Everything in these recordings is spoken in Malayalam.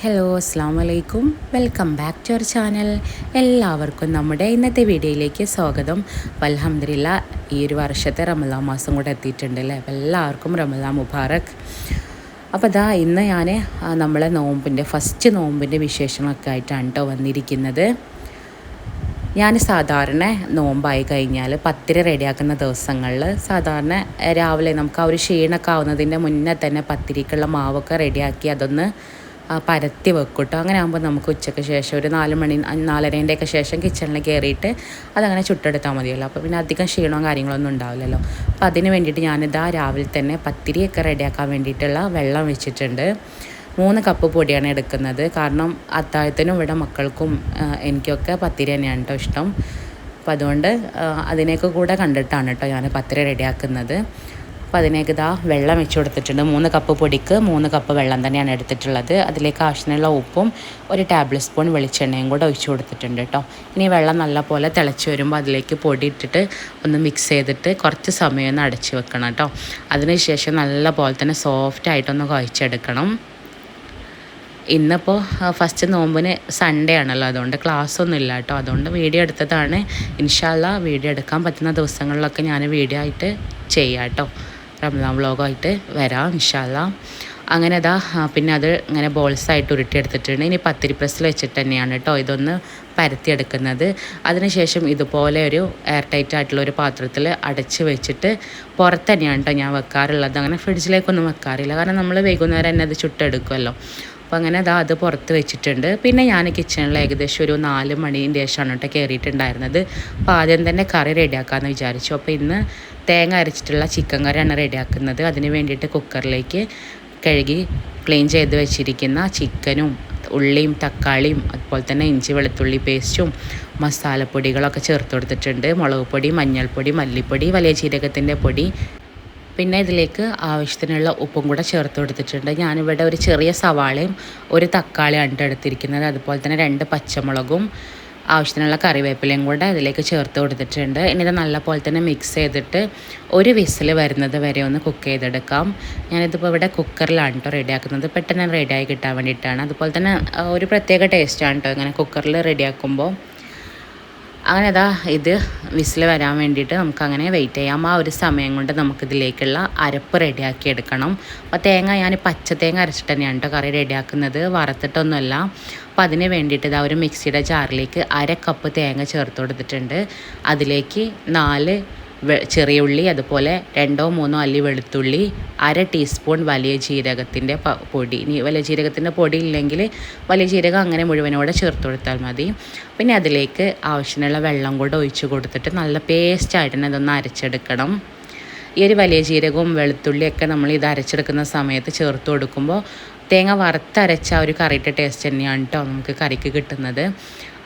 ഹലോ അസ്സാം വലൈക്കും welcome back to our channel എല്ലാവർക്കും നമ്മുടെ ഇന്നത്തെ വീഡിയോയിലേക്ക് സ്വാഗതം. അലഹമില്ല ഈ ഒരു വർഷത്തെ റമദാൻ മാസം കൂടെ എത്തിയിട്ടുണ്ട് അല്ലേ? എല്ലാവർക്കും റമദാൻ മുബാറക്. അപ്പോൾ ഇതാ ഇന്ന് ഞാൻ നമ്മളെ നോമ്പിന്റെ ഫസ്റ്റ് നോമ്പിന്റെ വിശേഷങ്ങളൊക്കെ ആയിട്ടാണ് കേട്ടോ വന്നിരിക്കുന്നത്. ഞാൻ സാധാരണ നോമ്പായി കഴിഞ്ഞാൽ പത്തിരി റെഡിയാക്കുന്ന ദിവസങ്ങളിൽ സാധാരണ രാവിലെ നമുക്ക് ആ ഒരു ക്ഷീണമൊക്കെ ആവുന്നതിന്റെ മുന്നേ തന്നെ പത്തിരിക്കുള്ള മാവൊക്കെ റെഡിയാക്കി അതൊന്ന് പരത്തി വെക്കും കേട്ടോ അങ്ങനെ ആകുമ്പോൾ നമുക്ക് ഉച്ചയ്ക്ക് ശേഷം ഒരു നാല് മണി നാലരേന്റെയൊക്കെ ശേഷം കിച്ചണിൽ കയറിയിട്ട് അതങ്ങനെ ചുട്ടെടുത്താൽ മതിയല്ലോ. അപ്പോൾ പിന്നെ അധികം ക്ഷീണവും കാര്യങ്ങളൊന്നും ഉണ്ടാവില്ലല്ലോ. അപ്പോൾ അതിന് വേണ്ടിയിട്ട് ഞാനിതാ രാവിലെ തന്നെ പത്തിരിയൊക്കെ റെഡിയാക്കാൻ വേണ്ടിയിട്ടുള്ള വെള്ളം വെച്ചിട്ടുണ്ട്. മൂന്ന് കപ്പ് പൊടിയാണ് എടുക്കുന്നത്. കാരണം അത്താഴത്തിനും ഇവിടെ മക്കൾക്കും എനിക്കൊക്കെ പത്തിരി തന്നെയാണ് കേട്ടോ ഇഷ്ടം. അപ്പോൾ അതുകൊണ്ട് അതിനൊക്കെ കൂടെ കണ്ടിട്ടാണ് കേട്ടോ ഞാൻ പത്തിരി റെഡിയാക്കുന്നത്. അപ്പോൾ അതിനേക്ക് ഇതാ വെള്ളം വെച്ച് കൊടുത്തിട്ടുണ്ട്. മൂന്ന് കപ്പ് പൊടിക്ക് മൂന്ന് കപ്പ് വെള്ളം തന്നെയാണ് എടുത്തിട്ടുള്ളത്. അതിലേക്ക് ആവശ്യമുള്ള ഉപ്പും ഒരു ടേബിൾ സ്പൂൺ വെളിച്ചെണ്ണയും കൂടെ ഒഴിച്ചു കൊടുത്തിട്ടുണ്ട് കേട്ടോ ഇനി വെള്ളം നല്ലപോലെ തിളച്ച് വരുമ്പോൾ അതിലേക്ക് പൊടി ഇട്ടിട്ട് ഒന്ന് മിക്സ് ചെയ്തിട്ട് കുറച്ച് സമയം ഒന്ന് അടച്ച് വെക്കണം കേട്ടോ അതിനുശേഷം നല്ല പോലെ തന്നെ സോഫ്റ്റ് ആയിട്ടൊന്ന് കുഴച്ചെടുക്കണം. ഇന്നിപ്പോൾ ഫസ്റ്റ് നോമ്പിന് സൺഡേ ആണല്ലോ. അതുകൊണ്ട് ക്ലാസ് ഒന്നും ഇല്ല കേട്ടോ അതുകൊണ്ട് വീഡിയോ എടുത്തതാണ്. ഇൻഷാല്ല വീഡിയോ എടുക്കാൻ പറ്റുന്ന ദിവസങ്ങളിലൊക്കെ ഞാൻ വീഡിയോ ആയിട്ട് ചെയ്യാം കേട്ടോ റംസാൻ വ്ളോഗായിട്ട് വരാം ഇൻഷാല്ല അങ്ങനെ അതാ പിന്നെ അത് ഇങ്ങനെ ബോൾസായിട്ട് ഉരുട്ടിയെടുത്തിട്ടുണ്ട്. ഇനി പത്തിരി പ്രസ്സിൽ വെച്ചിട്ട് തന്നെയാണ് കേട്ടോ ഇതൊന്ന് പരത്തിയെടുക്കുന്നത്. അതിനുശേഷം ഇതുപോലെ ഒരു എയർ ടൈറ്റ് ആയിട്ടുള്ള ഒരു പാത്രത്തിൽ അടച്ച് വെച്ചിട്ട് പുറത്ത് തന്നെയാണ് കേട്ടോ ഞാൻ വെക്കാറുള്ളത്. അങ്ങനെ ഫ്രിഡ്ജിലേക്കൊന്നും വെക്കാറില്ല. കാരണം നമ്മൾ വൈകുന്നേരം തന്നെ അത് ചുട്ടെടുക്കുമല്ലോ അപ്പോൾ അങ്ങനെ അതാ അത് പുറത്ത് വെച്ചിട്ടുണ്ട്. പിന്നെ ഞാൻ കിച്ചണിൽ ഏകദേശം ഒരു നാല് മണീന്റെ ശേഷമാണ് കേട്ടോ കയറിയിട്ടുണ്ടായിരുന്നത് അപ്പോൾ ആദ്യം തന്നെ കറി റെഡിയാക്കാമെന്ന് വിചാരിച്ചു. അപ്പോൾ ഇന്ന് തേങ്ങ അരച്ചിട്ടുള്ള ചിക്കൻ കറിയാണ് റെഡിയാക്കുന്നത്. അതിന് വേണ്ടിയിട്ട് കുക്കറിലേക്ക് കഴുകി ക്ലീൻ ചെയ്ത് വെച്ചിരിക്കുന്ന ചിക്കനും ഉള്ളിയും തക്കാളിയും അതുപോലെ തന്നെ ഇഞ്ചി വെളുത്തുള്ളി പേസ്റ്റും മസാലപ്പൊടികളൊക്കെ ചേർത്ത് കൊടുത്തിട്ടുണ്ട്. മുളക് പൊടി മഞ്ഞൾപ്പൊടി മല്ലിപ്പൊടി വലിയ ജീരകത്തിന്റെ പൊടി പിന്നെ ഇതിലേക്ക് ആവശ്യത്തിനുള്ള ഉപ്പും കൂടെ ചേർത്ത് കൊടുത്തിട്ടുണ്ട്. ഞാനിവിടെ ഒരു ചെറിയ സവാളയും ഒരു തക്കാളിയാണ് എടുത്തിരിക്കുന്നത്. അതുപോലെ തന്നെ രണ്ട് പച്ചമുളകും ആവശ്യത്തിനുള്ള കറിവേപ്പിലയും കൂടെ അതിലേക്ക് ചേർത്ത് കൊടുത്തിട്ടുണ്ട്. ഇനി ഇത് നല്ലപോലെ തന്നെ മിക്സ് ചെയ്തിട്ട് ഒരു വിസിൽ വരുന്നത് വരെ ഒന്ന് കുക്ക് ചെയ്തെടുക്കാം. ഞാനിതിപ്പോൾ ഇവിടെ കുക്കറിലാണ് കേട്ടോ റെഡിയാക്കുന്നത് പെട്ടെന്ന് റെഡിയായി കിട്ടാൻ വേണ്ടിയിട്ടാണ്. അതുപോലെ തന്നെ ഒരു പ്രത്യേക ടേസ്റ്റാണ് കേട്ടോ ഇങ്ങനെ കുക്കറിൽ റെഡിയാക്കുമ്പോൾ അങ്ങനെ അതാ ഇത് വിസിൽ വരാൻ വേണ്ടിയിട്ട് നമുക്കങ്ങനെ വെയിറ്റ് ചെയ്യാം. ആ ഒരു സമയം കൊണ്ട് നമുക്കിതിലേക്കുള്ള അരപ്പ് റെഡിയാക്കി എടുക്കണം. അപ്പോൾ തേങ്ങ ഞാൻ പച്ച തേങ്ങ അരച്ചിട്ട് തന്നെയാണ് കേട്ടോ കറി റെഡിയാക്കുന്നത്. വറുത്തിട്ടൊന്നുമല്ല. അപ്പോൾ അതിന് വേണ്ടിയിട്ട് ഇതാ ഒരു മിക്സിയുടെ ജാറിലേക്ക് അര കപ്പ് തേങ്ങ ചേർത്ത് കൊടുത്തിട്ടുണ്ട്. അതിലേക്ക് നാല് ചെറിയ ഉള്ളി അതുപോലെ രണ്ടോ മൂന്നോ അല്ലി വെളുത്തുള്ളി അര ടീസ്പൂൺ വലിയ ജീരകത്തിന്റെ പൊടി. ഇനി വലിയ ജീരകത്തിന്റെ പൊടി ഇല്ലെങ്കിൽ വലിയ ജീരകം അങ്ങനെ മുഴുവനോടെ ചേർത്ത് കൊടുത്താൽ മതി. പിന്നെ അതിലേക്ക് ആവശ്യമുള്ള വെള്ളം കൂടെ ഒഴിച്ച് കൊടുത്തിട്ട് നല്ല പേസ്റ്റായിട്ട് തന്നെ അതൊന്ന് അരച്ചെടുക്കണം. ഈ ഒരു വലിയ ജീരകവും വെളുത്തുള്ളിയൊക്കെ നമ്മൾ ഇത് അരച്ചെടുക്കുന്ന സമയത്ത് ചേർത്ത് കൊടുക്കുമ്പോൾ തേങ്ങ വറുത്തരച്ച ഒരു കറിയുടെ ടേസ്റ്റ് തന്നെയാണ് കേട്ടോ നമുക്ക് കറിക്ക് കിട്ടുന്നത്.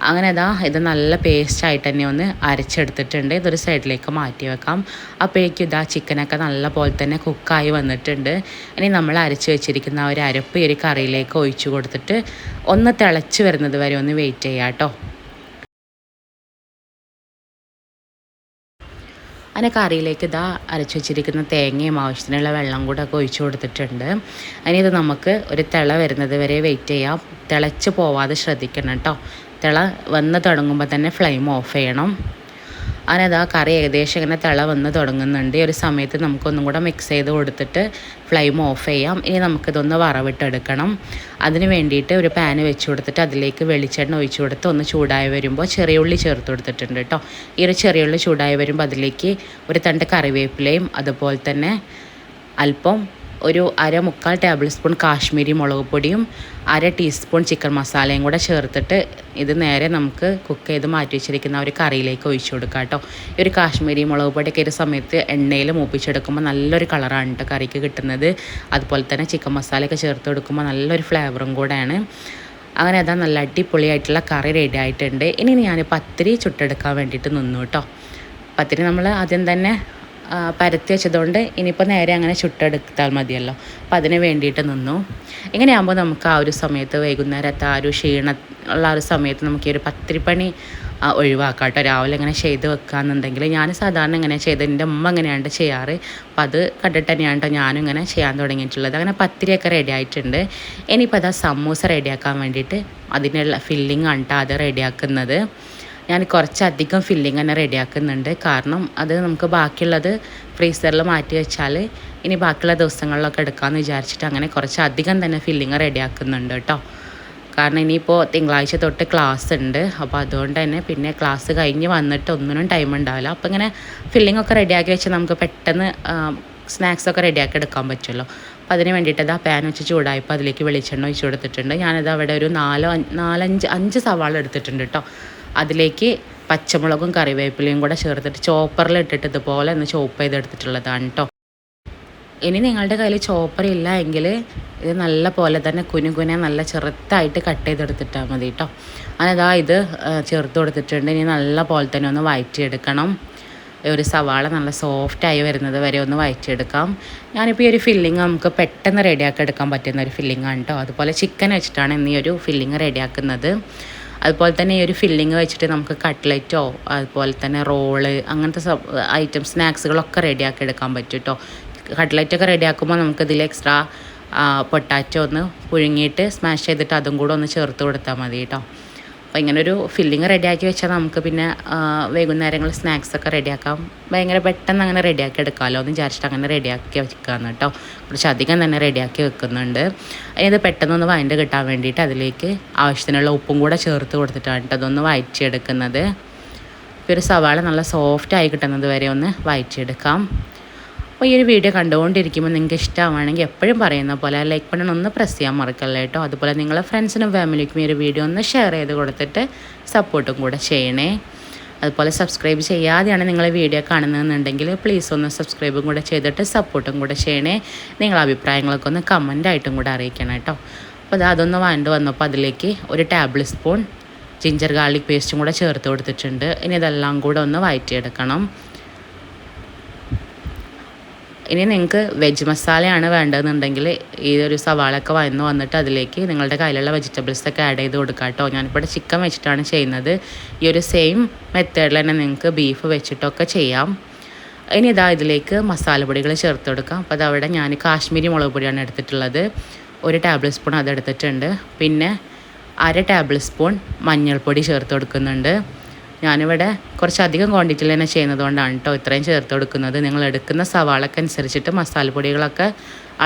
അങ്ങനെ അതാ ഇത് നല്ല പേസ്റ്റായിട്ട് തന്നെ ഒന്ന് അരച്ചെടുത്തിട്ടുണ്ട്. ഇതൊരു സൈഡിലേക്ക് മാറ്റി വെക്കാം. അപ്പോഴേക്കും ഇതാ ചിക്കനൊക്കെ നല്ല പോലെ തന്നെ കുക്കായി വന്നിട്ടുണ്ട്. ഇനി നമ്മൾ അരച്ച് വെച്ചിരിക്കുന്ന ഒരു അരപ്പ് ഈ ഒരു കറിയിലേക്ക് ഒഴിച്ചു കൊടുത്തിട്ട് ഒന്ന് തിളച്ച് വരുന്നത് വരെ ഒന്ന് വെയിറ്റ് ചെയ്യാം കേട്ടോ. അങ്ങനെ കറിയിലേക്ക് ഇതാ അരച്ചു വെച്ചിരിക്കുന്ന തേങ്ങയും ആവശ്യത്തിനുള്ള വെള്ളം കൂടെ ഒക്കെ ഒഴിച്ചു കൊടുത്തിട്ടുണ്ട്. ഇത് നമുക്ക് ഒരു തിള വരുന്നത് വരെ വെയിറ്റ് ചെയ്യാം. തിളച്ച് പോവാതെ ശ്രദ്ധിക്കണം കേട്ടോ. തിള വന്ന് തുടങ്ങുമ്പോൾ തന്നെ ഫ്ലെയിം ഓഫ് ചെയ്യണം. അങ്ങനെ അതാ കറി ഏകദേശം ഇങ്ങനെ തിള വന്ന് തുടങ്ങുന്നുണ്ട്. ഈ ഒരു സമയത്ത് നമുക്കൊന്നും കൂടെ മിക്സ് ചെയ്ത് കൊടുത്തിട്ട് ഫ്ലെയിം ഓഫ് ചെയ്യാം. ഇനി നമുക്കിതൊന്ന് വറവിട്ടെടുക്കണം. അതിന് വേണ്ടിയിട്ട് ഒരു പാന് വെച്ച് കൊടുത്തിട്ട് അതിലേക്ക് വെളിച്ചെണ്ണ ഒഴിച്ച് കൊടുത്ത് ഒന്ന് ചൂടായി വരുമ്പോൾ ചെറിയ ഉള്ളി ചേർത്ത് കൊടുത്തിട്ടുണ്ട് കേട്ടോ. ഈ ഒരു ചെറിയ ഉള്ളി ചൂടായി വരുമ്പോൾ അതിലേക്ക് ഒരു തണ്ട് കറിവേപ്പിലയും അതുപോലെ തന്നെ അല്പം ഒരു അര മുക്കാൽ ടേബിൾ സ്പൂൺ കാശ്മീരി മുളക് പൊടിയും അര ടീസ്പൂൺ ചിക്കൻ മസാലയും കൂടെ ചേർത്തിട്ട് ഇത് നേരെ നമുക്ക് കുക്ക് ചെയ്ത് മാറ്റി വെച്ചിരിക്കുന്ന ഒരു കറിയിലേക്ക് ഒഴിച്ചു കൊടുക്കാം കേട്ടോ. ഈ ഒരു കാശ്മീരി മുളക് പൊടിയൊക്കെ ഒരു സമയത്ത് എണ്ണയിൽ മൂപ്പിച്ചെടുക്കുമ്പോൾ നല്ലൊരു കളറാണ് കേട്ടോ കറിക്ക് കിട്ടുന്നത്. അതുപോലെ തന്നെ ചിക്കൻ മസാലയൊക്കെ ചേർത്ത് കൊടുക്കുമ്പോൾ നല്ലൊരു ഫ്ലേവറും കൂടെയാണ്. അങ്ങനെ അതാ നല്ല അടിപൊളിയായിട്ടുള്ള കറി റെഡി ആയിട്ടുണ്ട്. ഇനി ഞാൻ പത്തിരി ചുട്ടെടുക്കാൻ വേണ്ടിയിട്ട് നിന്നു കേട്ടോ. പത്തിരി നമ്മൾ ആദ്യം തന്നെ പരത്തി വെച്ചതുകൊണ്ട് ഇനിയിപ്പോൾ നേരെ അങ്ങനെ ചുട്ടെടുത്താൽ മതിയല്ലോ. അപ്പം അതിന് വേണ്ടിയിട്ട് നിന്നു. ഇങ്ങനെയാകുമ്പോൾ നമുക്ക് ആ ഒരു സമയത്ത് വൈകുന്നേരത്തെ ആ ഒരു ക്ഷീണ ഉള്ള ആ ഒരു സമയത്ത് നമുക്ക് ഈ ഒരു പത്തിരിപ്പണി ആ, ഒഴിവാക്കാം കേട്ടോ രാവിലെ ഇങ്ങനെ ചെയ്ത് വെക്കുകയെന്നുണ്ടെങ്കിൽ ഞാൻ സാധാരണ ഇങ്ങനെ ചെയ്ത് എന്റെ അമ്മ എങ്ങനെയാണ് ചെയ്യാറ്. അപ്പം അത് കണ്ടിട്ട് തന്നെയാണ് കേട്ടോ ഞാനും ഇങ്ങനെ ചെയ്യാൻ തുടങ്ങിയിട്ടുള്ളത്. അങ്ങനെ പത്തിരിയൊക്കെ റെഡി ആയിട്ടുണ്ട്. ഇനിയിപ്പോൾ അതാ സമൂസ റെഡിയാക്കാൻ വേണ്ടിയിട്ട് അതിനുള്ള ഫില്ലിംഗ് ആണ് കേട്ടോ അത് റെഡിയാക്കുന്നത് ഞാൻ കുറച്ചധികം ഫില്ലിംഗ് തന്നെ റെഡിയാക്കുന്നുണ്ട് കാരണം അത് നമുക്ക് ബാക്കിയുള്ളത് ഫ്രീസറിൽ മാറ്റി വെച്ചാൽ ഇനി ബാക്കിയുള്ള ദിവസങ്ങളിലൊക്കെ എടുക്കാമെന്ന് വിചാരിച്ചിട്ട് അങ്ങനെ കുറച്ചധികം തന്നെ ഫില്ലിങ് റെഡിയാക്കുന്നുണ്ട് കേട്ടോ. കാരണം ഇനിയിപ്പോൾ തിങ്കളാഴ്ച തൊട്ട് ക്ലാസ് ഉണ്ട്. അപ്പോൾ അതുകൊണ്ട് തന്നെ പിന്നെ ക്ലാസ് കഴിഞ്ഞ് വന്നിട്ട് ഒന്നിനും ടൈം ഉണ്ടാവില്ല. അപ്പോൾ ഇങ്ങനെ ഫില്ലിംഗ് ഒക്കെ റെഡിയാക്കി വെച്ചാൽ നമുക്ക് പെട്ടെന്ന് സ്നാക്സ് ഒക്കെ റെഡിയാക്കി എടുക്കാൻ പറ്റുമല്ലോ അപ്പോൾ അതിന് വേണ്ടിയിട്ട് ആ പാൻ വെച്ച് ചൂടായപ്പോൾ അതിലേക്ക് വെളിച്ചെണ്ണ ഒഴിച്ച് കൊടുത്തിട്ടുണ്ട്. ഞാനത് അവിടെ ഒരു നാലോ നാലഞ്ച് അഞ്ച് സവാള എടുത്തിട്ടുണ്ട് കേട്ടോ. അതിലേക്ക് പച്ചമുളകും കറിവേപ്പിലയും കൂടെ ചേർത്തിട്ട് ചോപ്പറിൽ ഇട്ടിട്ട് ഇതുപോലെ ഒന്ന് ചോപ്പ് ചെയ്തെടുത്തിട്ടുള്ളതാണ് കേട്ടോ ഇനി നിങ്ങളുടെ കയ്യിൽ ചോപ്പർ ഇല്ല എങ്കിൽ ഇത് നല്ല പോലെ തന്നെ കുനുകുനെ നല്ല ചെറുത്തായിട്ട് കട്ട് ചെയ്തെടുത്തിട്ടാൽ മതി കേട്ടോ അതാ ഇത് ചേർത്ത് കൊടുത്തിട്ടുണ്ട്. ഇനി നല്ല പോലെ തന്നെ ഒന്ന് വഴറ്റിയെടുക്കണം ഒരു സവാള നല്ല സോഫ്റ്റായി വരുന്നത് വരെ ഒന്ന് വഴറ്റിയെടുക്കാം ഞാനിപ്പോൾ ഈ ഒരു ഫില്ലിങ് നമുക്ക് പെട്ടെന്ന് റെഡിയാക്കി എടുക്കാൻ പറ്റുന്ന ഒരു ഫില്ലിങ്ങാണ് കേട്ടോ അതുപോലെ ചിക്കൻ വെച്ചിട്ടാണ് ഇന്ന് ഈ ഒരു ഫില്ലിങ് റെഡിയാക്കുന്നത് അതുപോലെ തന്നെ ഈ ഒരു ഫില്ലിങ് വെച്ചിട്ട് നമുക്ക് കട്ട്ലറ്റോ അതുപോലെ തന്നെ റോൾ അങ്ങനത്തെ ഐറ്റം സ്നാക്സുകളൊക്കെ റെഡിയാക്കി എടുക്കാൻ പറ്റും കേട്ടോ കട്ട്ലറ്റൊക്കെ റെഡിയാക്കുമ്പോൾ നമുക്കിതിൽ എക്സ്ട്രാ പൊട്ടാറ്റോ ഒന്ന് പുഴുങ്ങിയിട്ട് സ്മാഷ് ചെയ്തിട്ട് അതും കൂടെ ഒന്ന് ചേർത്ത് കൊടുത്താൽ മതി കേട്ടോ അപ്പോൾ ഇങ്ങനെ ഒരു ഫില്ലിങ് റെഡിയാക്കി വെച്ചാൽ നമുക്ക് പിന്നെ വൈകുന്നേരങ്ങളിൽ സ്നാക്സ് ഒക്കെ റെഡിയാക്കാം ഭയങ്കര പെട്ടെന്ന് അങ്ങനെ റെഡിയാക്കി എടുക്കാമല്ലോ എന്ന് വിചാരിച്ചിട്ട് അങ്ങനെ റെഡിയാക്കി വെക്കാമെന്ന് കേട്ടോ. കുറച്ച് അധികം തന്നെ റെഡിയാക്കി വെക്കുന്നുണ്ട്. ഇത് പെട്ടെന്നൊന്ന് വഴണ്ട് കിട്ടാൻ വേണ്ടിയിട്ട് അതിലേക്ക് ആവശ്യത്തിനുള്ള ഉപ്പും കൂടെ ചേർത്ത് കൊടുത്തിട്ടാണ് കേട്ടോ അതൊന്ന് വഴറ്റിയെടുക്കുന്നത് ഒരു സവാള നല്ല സോഫ്റ്റ് ആയി കിട്ടുന്നത് വരെ ഒന്ന് വഴറ്റിയെടുക്കാം അപ്പോൾ ഈ ഒരു വീഡിയോ കണ്ടുകൊണ്ടിരിക്കുമ്പോൾ നിങ്ങൾക്ക് ഇഷ്ടമാണെങ്കിൽ എപ്പോഴും പറയുന്ന പോലെ ലൈക്ക് ബട്ടൺ ഒന്ന് പ്രസ് ചെയ്യാൻ മറക്കല്ല കേട്ടോ അതുപോലെ നിങ്ങളെ ഫ്രണ്ട്സിനും ഫാമിലിക്കും ഈ ഒരു വീഡിയോ ഒന്ന് ഷെയർ ചെയ്ത് കൊടുത്തിട്ട് സപ്പോർട്ടും കൂടെ ചെയ്യണേ. അതുപോലെ സബ്സ്ക്രൈബ് ചെയ്യാതെയാണ് നിങ്ങൾ വീഡിയോ കാണുന്നതെന്നുണ്ടെങ്കിൽ പ്ലീസ് ഒന്ന് സബ്സ്ക്രൈബും കൂടെ ചെയ്തിട്ട് സപ്പോർട്ടും കൂടെ ചെയ്യണേ. നിങ്ങളെ അഭിപ്രായങ്ങളൊക്കെ ഒന്ന് കമന്റായിട്ടും കൂടെ അറിയിക്കണം കേട്ടോ അപ്പോൾ അത് അതൊന്ന് വാണ്ട് വന്നപ്പോൾ അതിലേക്ക് ഒരു ടേബിൾ സ്പൂൺ ജിഞ്ചർ ഗാർലിക് പേസ്റ്റും കൂടെ ചേർത്ത് കൊടുത്തിട്ടുണ്ട്. ഇനി ഇതെല്ലാം കൂടെ ഒന്ന് വഴറ്റിയെടുക്കണം ഇനി നിങ്ങൾക്ക് വെജ് മസാലയാണ് വേണ്ടതെന്നുണ്ടെങ്കിൽ ഈ ഒരു സവാളൊക്കെ വന്ന് വന്നിട്ട് അതിലേക്ക് നിങ്ങളുടെ കയ്യിലുള്ള വെജിറ്റബിൾസ് ഒക്കെ ആഡ് ചെയ്ത് കൊടുക്കുക കേട്ടോ ഞാനിപ്പോൾ ചിക്കൻ വെച്ചിട്ടാണ് ചെയ്യുന്നത്. ഈ ഒരു സെയിം മെത്തേഡിൽ തന്നെ നിങ്ങൾക്ക് ബീഫ് വെച്ചിട്ടൊക്കെ ചെയ്യാം. ഇനി ഇതാ ഇതിലേക്ക് മസാലപ്പൊടികൾ ചേർത്ത് കൊടുക്കാം. അപ്പോൾ അതവിടെ ഞാൻ കാശ്മീരി മുളക് പൊടിയാണ് എടുത്തിട്ടുള്ളത്. ഒരു ടേബിൾ സ്പൂൺ അത് എടുത്തിട്ടുണ്ട്. പിന്നെ അര ടേബിൾ സ്പൂൺ മഞ്ഞൾപ്പൊടി ചേർത്ത് കൊടുക്കുന്നുണ്ട്. ഞാനിവിടെ കുറച്ചധികം ക്വാണ്ടിറ്റിയിൽ തന്നെ ചെയ്യുന്നത് കൊണ്ടാണ് കേട്ടോ ഇത്രയും ചേർത്ത് കൊടുക്കുന്നത്. നിങ്ങൾ എടുക്കുന്ന സവാളക്ക് അനുസരിച്ചിട്ട് മസാലപ്പൊടികളൊക്കെ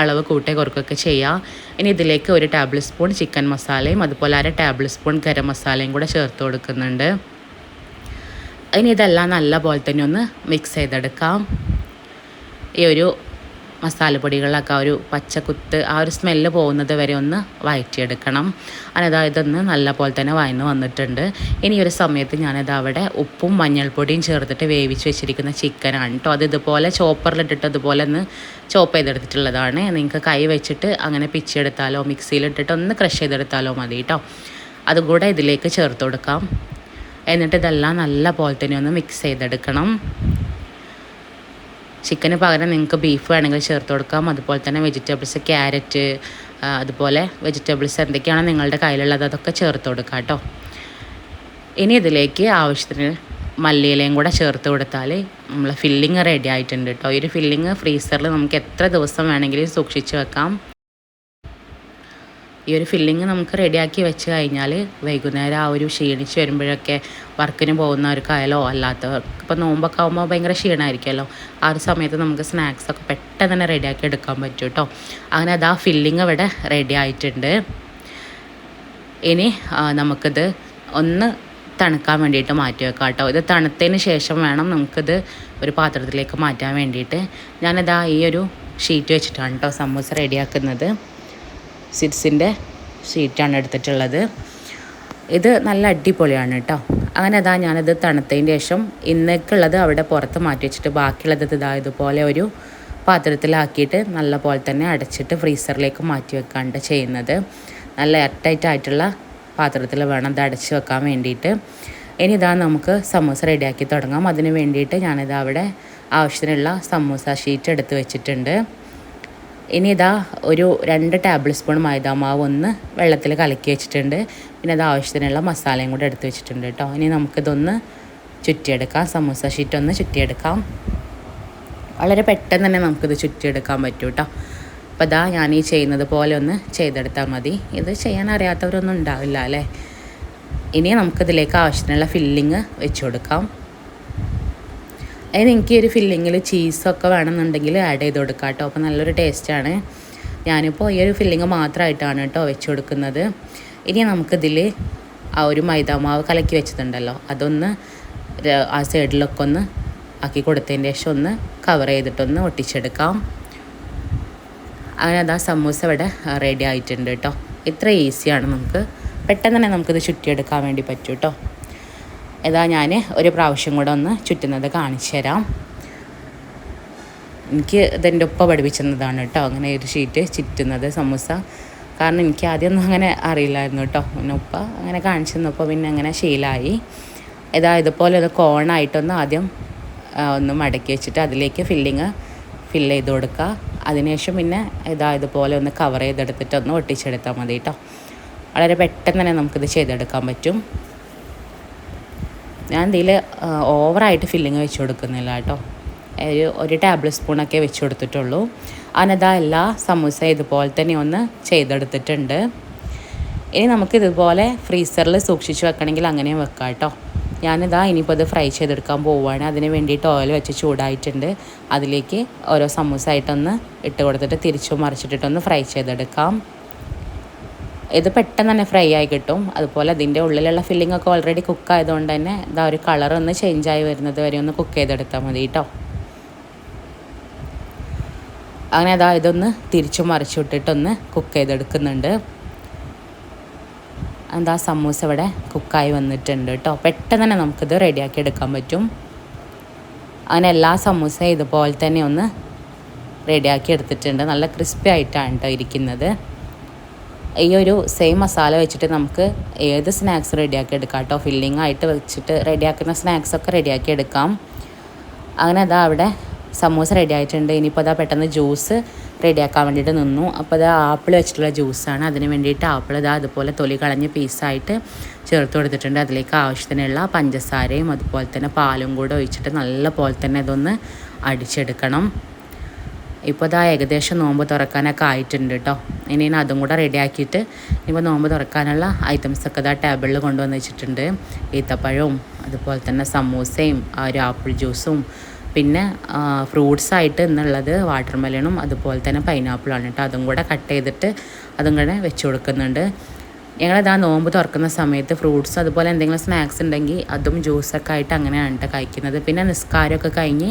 അളവ് കൂട്ടി കുറക്കൊക്കെ ചെയ്യാം. ഇനി ഇതിലേക്ക് ഒരു ടേബിൾ സ്പൂൺ ചിക്കൻ മസാലയും അതുപോലെ അര ടേബിൾ സ്പൂൺ ഗരം മസാലയും കൂടെ ചേർത്ത് കൊടുക്കുന്നുണ്ട്. ഇനി ഇതെല്ലാം നല്ല പോലെ തന്നെ ഒന്ന് മിക്സ് ചെയ്തെടുക്കാം. ഈ ഒരു മസാലപ്പൊടികളിലൊക്കെ ആ ഒരു പച്ചക്കുത്ത് ആ ഒരു സ്മെല്ല് പോകുന്നത് വരെ ഒന്ന് വഴറ്റിയെടുക്കണം അതായത് ഇതൊന്ന് നല്ല പോലെ തന്നെ വയന്ന് വന്നിട്ടുണ്ട്. ഇനി ഒരു സമയത്ത് ഞാനത് അവിടെ ഉപ്പും മഞ്ഞൾപ്പൊടിയും ചേർത്തിട്ട് വേവിച്ച് വെച്ചിരിക്കുന്ന ചിക്കനാണ് കേട്ടോ അത് ഇതുപോലെ ചോപ്പറിലിട്ടിട്ട് അതുപോലെ ഒന്ന് ചോപ്പ് ചെയ്തെടുത്തിട്ടുള്ളതാണ്. നിങ്ങൾക്ക് കൈ വെച്ചിട്ട് അങ്ങനെ പിച്ചെടുത്താലോ മിക്സിയിലിട്ടിട്ട് ഒന്ന് ക്രഷ് ചെയ്തെടുത്താലോ മതി കേട്ടോ അതും കൂടെ ഇതിലേക്ക് ചേർത്ത് കൊടുക്കാം. എന്നിട്ട് ഇതെല്ലാം നല്ല പോലെ തന്നെ ഒന്ന് മിക്സ് ചെയ്തെടുക്കണം. ചിക്കന് പകരം നിങ്ങൾക്ക് ബീഫ് വേണമെങ്കിൽ ചേർത്ത് കൊടുക്കാം. അതുപോലെ തന്നെ വെജിറ്റബിൾസ് ക്യാരറ്റ് അതുപോലെ വെജിറ്റബിൾസ് എന്തൊക്കെയാണോ നിങ്ങളുടെ കയ്യിലുള്ളത് അതൊക്കെ ചേർത്ത് കൊടുക്കാം കേട്ടോ. ഇനി ഇതിലേക്ക് ആവശ്യത്തിന് മല്ലിയിലയും കൂടെ ചേർത്ത് കൊടുത്താൽ നമ്മൾ ഫില്ലിങ് റെഡി ആയിട്ടുണ്ട് കേട്ടോ. ഈ ഒരു ഫില്ലിങ് ഫ്രീസറിൽ നമുക്ക് എത്ര ദിവസം വേണമെങ്കിലും സൂക്ഷിച്ച് വെക്കാം. ഈ ഒരു ഫില്ലിങ് നമുക്ക് റെഡിയാക്കി വെച്ച് കഴിഞ്ഞാൽ വൈകുന്നേരം ആ ഒരു ക്ഷീണിച്ച് വരുമ്പോഴൊക്കെ വർക്കിന് പോകുന്നവർക്കായാലോ അല്ലാത്തവർക്ക് ഇപ്പോൾ നോമ്പൊക്കെ ആകുമ്പോൾ ഭയങ്കര ക്ഷീണമായിരിക്കുമല്ലോ ആ ഒരു സമയത്ത് നമുക്ക് സ്നാക്സ് ഒക്കെ പെട്ടെന്ന് തന്നെ റെഡിയാക്കി എടുക്കാൻ പറ്റും കേട്ടോ. അങ്ങനെ അത് ആ ഫില്ലിങ് ഇവിടെ റെഡി ആയിട്ടുണ്ട്. ഇനി നമുക്കിത് ഒന്ന് തണുക്കാൻ വേണ്ടിയിട്ട് മാറ്റി വെക്കാം കേട്ടോ. ഇത് തണുത്തതിന് ശേഷം വേണം നമുക്കിത് ഒരു പാത്രത്തിലേക്ക് മാറ്റാൻ വേണ്ടിയിട്ട്. ഞാനിതാ ഈ ഒരു ഷീറ്റ് വെച്ചിട്ടാണ് കേട്ടോ സമൂസ റെഡിയാക്കുന്നത് സിഡ്സിന്റെ ഷീറ്റാണ് എടുത്തിട്ടുള്ളത്. ഇത് നല്ല അടിപൊളിയാണ് കേട്ടോ അങ്ങനെ അതാ ഞാനത് തണുത്തതിന് ശേഷം ഇന്നേക്കുള്ളത് അവിടെ പുറത്ത് മാറ്റി വെച്ചിട്ട് ബാക്കിയുള്ളത് ഇതാ ഇതുപോലെ ഒരു പാത്രത്തിലാക്കിയിട്ട് നല്ല പോലെ തന്നെ അടച്ചിട്ട് ഫ്രീസറിലേക്ക് മാറ്റി വെക്കാണ്ട് ചെയ്യുന്നത്. നല്ല എയർടൈറ്റ് ആയിട്ടുള്ള പാത്രത്തിൽ വേണം ഇത് അടച്ച് വെക്കാൻ വേണ്ടിയിട്ട്. ഇനി ഇതാ നമുക്ക് സമൂസ റെഡിയാക്കി തുടങ്ങാം. അതിന് വേണ്ടിയിട്ട് ഞാനിത് അവിടെ ആവശ്യത്തിനുള്ള സമൂസ ഷീറ്റ് എടുത്ത് വെച്ചിട്ടുണ്ട്. ഇനി ഇതാ ഒരു രണ്ട് ടേബിൾ സ്പൂൺ മൈദാമാവ് ഒന്ന് വെള്ളത്തിൽ കലക്കി വെച്ചിട്ടുണ്ട്. പിന്നെ അത് ആവശ്യത്തിനുള്ള മസാലയും കൂടെ എടുത്ത് വെച്ചിട്ടുണ്ട് കേട്ടോ ഇനി നമുക്കിതൊന്ന് ചുറ്റിയെടുക്കാം. സമൂസ ഷീറ്റ് ഒന്ന് ചുറ്റിയെടുക്കാം. വളരെ പെട്ടെന്ന് തന്നെ നമുക്കിത് ചുറ്റിയെടുക്കാൻ പറ്റും കേട്ടോ അപ്പോൾ ഇതാ ഞാൻ ഈ ചെയ്യുന്നത് പോലെ ഒന്ന് ചെയ്തെടുത്താൽ മതി. ഇത് ചെയ്യാൻ അറിയാത്തവരൊന്നും ഉണ്ടാവില്ല അല്ലേ? ഇനി നമുക്കിതിലേക്ക് ആവശ്യത്തിനുള്ള ഫില്ലിങ് വെച്ച് കൊടുക്കാം. അതിന് എനിക്ക് ഒരു ഫില്ലിങ്ങിൽ ചീസൊക്കെ വേണമെന്നുണ്ടെങ്കിൽ ആഡ് ചെയ്ത് കൊടുക്കാം കേട്ടോ. അപ്പോൾ നല്ലൊരു ടേസ്റ്റാണ് ഞാനിപ്പോൾ ഈ ഒരു ഫില്ലിങ് മാത്രമായിട്ടാണ് കേട്ടോ വെച്ച് കൊടുക്കുന്നത്. ഇനി നമുക്കിതിൽ ആ ഒരു മൈദാമാവ് കലക്കി വെച്ചിട്ടുണ്ടല്ലോ. അതൊന്ന് ആ സൈഡിലൊക്കെ ഒന്ന് ആക്കി കൊടുത്തതിന് ശേഷം ഒന്ന് കവർ ചെയ്തിട്ടൊന്ന് ഒട്ടിച്ചെടുക്കാം. അങ്ങനെ അതാ സമൂസ ഇവിടെ റെഡി ആയിട്ടുണ്ട് കേട്ടോ. ഇത്ര ഈസിയാണ് നമുക്ക്. പെട്ടെന്ന് തന്നെ നമുക്കിത് ചുറ്റിയെടുക്കാൻ വേണ്ടി പറ്റും കേട്ടോ. ഇതാ ഞാൻ ഒരു പ്രാവശ്യം കൂടെ ഒന്ന് ചുറ്റുന്നത് കാണിച്ചു തരാം. എനിക്ക് ഇതെന്റെ ഉപ്പ പഠിപ്പിച്ചതാണ് കേട്ടോ. അങ്ങനെ ഒരു ഷീറ്റ് ചുറ്റുന്നത് സമൂസ. കാരണം എനിക്ക് ആദ്യമൊന്നും അങ്ങനെ അറിയില്ലായിരുന്നു കേട്ടോ. പിന്നെ ഉപ്പ അങ്ങനെ കാണിച്ചു തന്നപ്പോൾ പിന്നെ അങ്ങനെ ശീലമായി. ഇതാ ഇതുപോലെ ഒന്ന് കോണായിട്ടൊന്ന് ആദ്യം ഒന്ന് മടക്കി വെച്ചിട്ട് അതിലേക്ക് ഫില്ലിങ് ഫില്ല് ചെയ്ത് കൊടുക്കുക. അതിനുശേഷം പിന്നെ ഇതാ ഇതുപോലെ ഒന്ന് കവർ ചെയ്തെടുത്തിട്ടൊന്ന് ഒട്ടിച്ചെടുത്താൽ മതി കേട്ടോ. വളരെ പെട്ടെന്ന് തന്നെ നമുക്കിത് ചെയ്തെടുക്കാൻ പറ്റും. ഞാൻ ഇതിൽ ഓവറായിട്ട് ഫില്ലിങ് വെച്ച് കൊടുക്കുന്നില്ല കേട്ടോ. ഒരു ഒരു ടേബിൾ സ്പൂണൊക്കെ വെച്ച് കൊടുത്തിട്ടുള്ളൂ. അതിനതാ എല്ലാ സമൂസ ഇതുപോലെ തന്നെ ഒന്ന് ചെയ്തെടുത്തിട്ടുണ്ട്. ഇനി നമുക്ക് ഇതുപോലെ ഫ്രീസറിൽ സൂക്ഷിച്ച് വെക്കണമെങ്കിൽ അങ്ങനെയും വെക്കാം കേട്ടോ. ഞാനിതാ ഇനിയിപ്പോൾ അത് ഫ്രൈ ചെയ്തെടുക്കാൻ പോവുകയാണ് അതിന് വേണ്ടിയിട്ട് ഓയിൽ വെച്ച് ചൂടായിട്ടുണ്ട്. അതിലേക്ക് ഓരോ സമൂസ ആയിട്ടൊന്ന് ഇട്ട് കൊടുത്തിട്ട് തിരിച്ചു മറിച്ചിട്ടിട്ടൊന്ന് ഫ്രൈ ചെയ്തെടുക്കാം. ഇത് പെട്ടെന്ന് തന്നെ ഫ്രൈ ആയി കിട്ടും. അതുപോലെ അതിന്റെ ഉള്ളിലുള്ള ഫില്ലിംഗ് ഒക്കെ ഓൾറെഡി കുക്ക് ആയതുകൊണ്ട് തന്നെ ഇതാ ഒരു കളർ ഒന്ന് ചേഞ്ച് ആയി വരുന്നത് വരെ ഒന്ന് കുക്ക് ചെയ്തെടുത്താൽ മതി കേട്ടോ അങ്ങനെ അതാ ഇതൊന്ന് തിരിച്ചു മറിച്ചു വിട്ടിട്ടൊന്ന് കുക്ക് ചെയ്തെടുക്കുന്നുണ്ട്. എന്താ സമൂസ ഇവിടെ കുക്കായി വന്നിട്ടുണ്ട് കേട്ടോ പെട്ടെന്ന് തന്നെ നമുക്കിത് റെഡിയാക്കി എടുക്കാൻ പറ്റും. അങ്ങനെ എല്ലാ സമൂസയും ഇതുപോലെ തന്നെ ഒന്ന് റെഡിയാക്കി എടുത്തിട്ടുണ്ട്. നല്ല ക്രിസ്പി ആയിട്ടാണ് കേട്ടോ ഇരിക്കുന്നത്. ഈ ഒരു സെയിം മസാല വെച്ചിട്ട് നമുക്ക് ഏത് സ്നാക്സ് റെഡിയാക്കി എടുക്കാം കേട്ടോ ഫില്ലിംഗ് ആയിട്ട് വെച്ചിട്ട് റെഡിയാക്കുന്ന സ്നാക്സൊക്കെ റെഡിയാക്കി എടുക്കാം. അങ്ങനെ അതാ അവിടെ സമൂസ റെഡി ആയിട്ടുണ്ട്. ഇനിയിപ്പോൾ അതാ പെട്ടെന്ന് ജ്യൂസ് റെഡിയാക്കാൻ വേണ്ടിയിട്ട് നിന്നു. അപ്പോൾ അത് ആപ്പിൾ വെച്ചിട്ടുള്ള ജ്യൂസാണ് അതിന് വേണ്ടിയിട്ട് ആപ്പിൾ ഇതാ അതുപോലെ തൊലി കളഞ്ഞ് പീസായിട്ട് ചേർത്ത് കൊടുത്തിട്ടുണ്ട്. അതിലേക്ക് ആവശ്യത്തിനുള്ള പഞ്ചസാരയും അതുപോലെ തന്നെ പാലും കൂടെ ഒഴിച്ചിട്ട് നല്ല പോലെ തന്നെ ഇതൊന്ന് അടിച്ചെടുക്കണം. ഇപ്പോൾ ഇതാ ഏകദേശം നോമ്പ് തുറക്കാനൊക്കെ ആയിട്ടുണ്ട് കേട്ടോ ഇനി അതും കൂടെ റെഡിയാക്കിയിട്ട് ഇപ്പോൾ നോമ്പ് തുറക്കാനുള്ള ഐറ്റംസൊക്കെ ഇതാ ടേബിളിൽ കൊണ്ടുവന്ന് വെച്ചിട്ടുണ്ട്. ഈത്തപ്പഴവും അതുപോലെ തന്നെ സമൂസയും ഒരു ആപ്പിൾ ജ്യൂസും പിന്നെ ഫ്രൂട്ട്സ് ആയിട്ട് എന്നുള്ളത് വാട്ടർ മെലണും അതുപോലെ തന്നെ പൈനാപ്പിളാണ് കേട്ടോ അതും കൂടെ കട്ട് ചെയ്തിട്ട് അതും കൂടെ വെച്ച് കൊടുക്കുന്നുണ്ട്. ഞങ്ങളിതാ നോമ്പ് തുറക്കുന്ന സമയത്ത് ഫ്രൂട്ട്സ് അതുപോലെ എന്തെങ്കിലും സ്നാക്സ് ഉണ്ടെങ്കിൽ അതും ജ്യൂസൊക്കെ ആയിട്ട് അങ്ങനെയാണ് കേട്ടോ കഴിക്കുന്നത്. പിന്നെ നിസ്കാരമൊക്കെ കഴിഞ്ഞ്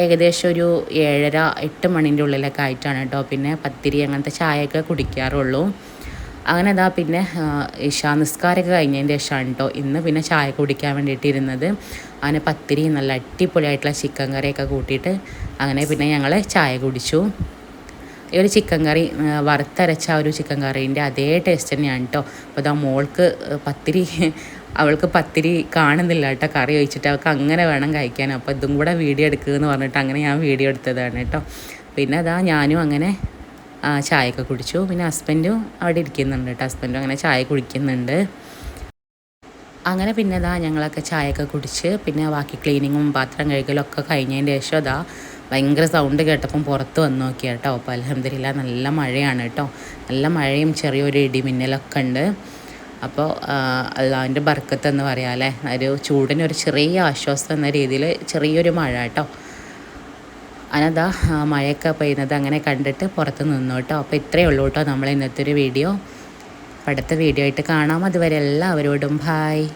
ഏകദേശം ഒരു ഏഴര എട്ട് മണിന്റെ ഉള്ളിലൊക്കെ ആയിട്ടാണ് കേട്ടോ. പിന്നെ പത്തിരി അങ്ങനത്തെ ചായയൊക്കെ കുടിക്കാറുള്ളൂ. അങ്ങനെ അതാ പിന്നെ ഇഷാ നിസ്കാരമൊക്കെ കഴിഞ്ഞതിന്റെ ശേഷമാണ് കേട്ടോ. ഇന്ന് പിന്നെ ചായ കുടിക്കാൻ വേണ്ടിയിട്ട് ഇരുന്നത്. അങ്ങനെ പത്തിരി നല്ല അടിപൊളിയായിട്ടുള്ള ചിക്കൻ കറിയൊക്കെ കൂട്ടിയിട്ട് അങ്ങനെ പിന്നെ ഞങ്ങൾ ചായ കുടിച്ചു. ഈ ഒരു ചിക്കൻ കറി വറുത്തരച്ച ഒരു ചിക്കൻ കറീന്റെ അതേ ടേസ്റ്റ് തന്നെയാണ് കേട്ടോ അപ്പോൾ അതാ മോൾക്ക് പത്തിരി അവൾക്ക് പത്തിരി കാണുന്നില്ല കേട്ടോ കറി ഒഴിച്ചിട്ട് അവൾക്ക് അങ്ങനെ വേണം കഴിക്കാൻ. അപ്പോൾ ഇതും കൂടെ വീഡിയോ എടുക്കുക എന്ന് പറഞ്ഞിട്ട് അങ്ങനെ ഞാൻ വീഡിയോ എടുത്തതാണ് കേട്ടോ പിന്നെ അതാ ഞാനും അങ്ങനെ ചായയൊക്കെ കുടിച്ചു. പിന്നെ ഹസ്ബൻഡും അവിടെ ഇരിക്കുന്നുണ്ട് കേട്ടോ ഹസ്ബൻഡും അങ്ങനെ ചായ കുടിക്കുന്നുണ്ട്. അങ്ങനെ പിന്നെ അതാ ഞങ്ങളൊക്കെ ചായയൊക്കെ കുടിച്ച് പിന്നെ ബാക്കി ക്ലീനിങ്ങും പാത്രം കഴുകലും ഒക്കെ കഴിഞ്ഞതിന്റെ ശേഷം അതാ ഭയങ്കര സൗണ്ട് കേട്ടപ്പം പുറത്ത് വന്ന് നോക്കിയാൽ കേട്ടോ. അപ്പോൾ അലഹമില്ല നല്ല മഴയാണ് കേട്ടോ. നല്ല മഴയും ചെറിയൊരു ഇടിമിന്നലൊക്കെ ഉണ്ട്. അപ്പോൾ അള്ളാവിന്റെ ബർക്കത്ത് എന്ന് പറയാം അല്ലേ? ഒരു ചൂടിനൊരു ചെറിയ ആശ്വാസം എന്ന രീതിയിൽ ചെറിയൊരു മഴ കേട്ടോ. അനതാ മഴയൊക്കെ പെയ്യുന്നത് അങ്ങനെ കണ്ടിട്ട് പുറത്ത് നിന്നു കേട്ടോ. അപ്പോൾ ഇത്രയേ ഉള്ളൂ കേട്ടോ നമ്മൾ ഇന്നത്തെ ഒരു വീഡിയോ. അടുത്ത വീഡിയോ ആയിട്ട് കാണാം. അതുവരെ എല്ലാവരോടും ബായ്